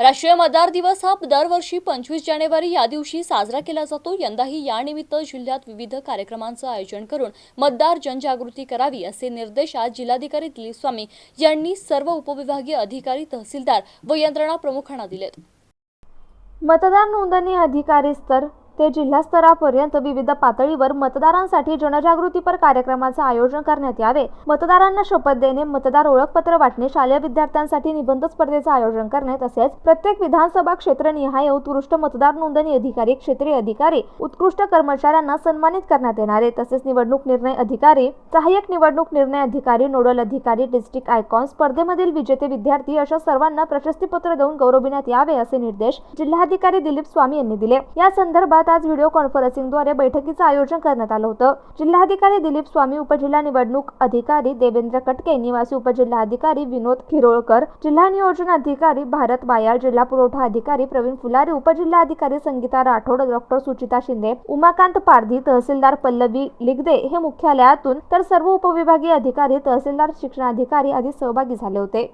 राष्ट्रीय मतदार दिवस हा दरवर्षी पंचवीस जानेवारी या दिवशी साजरा केला जातो. यंदाही यानिमित्त जिल्ह्यात विविध कार्यक्रमांचं आयोजन करून मतदार जनजागृती करावी असे निर्देश आज जिल्हाधिकारी दिलीप स्वामी यांनी सर्व उपविभागीय अधिकारी तहसीलदार व यंत्रणा प्रमुखांना दिलेत. मतदार नोंदणी अधिकारी स्तर ते जिल्हा स्तरापर्यंत विविध पातळीवर मतदारांसाठी जनजागृतीपर कार्यक्रमाचे आयोजन करण्यात यावे. मतदारांना शपथ देणे मतदार ओळखपत्र वाटणे शालेय विद्यार्थ्यांसाठी निबंध स्पर्धेचे आयोजन करणे तसेच प्रत्येक विधानसभा क्षेत्रनिहाय उत्कृष्ट मतदार नोंदणी अधिकारी क्षेत्रीय अधिकारी उत्कृष्ट कर्मचाऱ्यांना सन्मानित करण्यात येणार. आहे तसेच निवडणूक निर्णय अधिकारी सहाय्यक निवडणूक निर्णय अधिकारी नोडल अधिकारी डिस्ट्रिक्ट आयकॉन स्पर्धेमधील विजेते विद्यार्थी अशा सर्वांना प्रशस्तीपत्र देऊन गौरविण्यात यावे असे निर्देश जिल्हाधिकारी दिलीप स्वामी यांनी दिले. या संदर्भात आज व्हिडिओ कॉन्फरन्सिंगद्वारे बैठकीचं आयोजन करण्यात आलं होतं. जिल्हाधिकारी दिलीप स्वामी उपजिल्हा निवडणूक अधिकारी देवेंद्र कटके निवासी उपजिल्हाधिकारी विनोद खिरोळकर जिल्हा नियोजन अधिकारी भारत बायाळ जिल्हा पुरवठा अधिकारी प्रवीण फुलारी उपजिल्हाधिकारी संगीता राठोड डॉक्टर सुचिता शिंदे उमाकांत पारधी तहसीलदार पल्लवी लिगदे हे मुख्यालयातून तर सर्व उपविभागीय अधिकारी तहसीलदार शिक्षणाधिकारी आदी सहभागी झाले होते.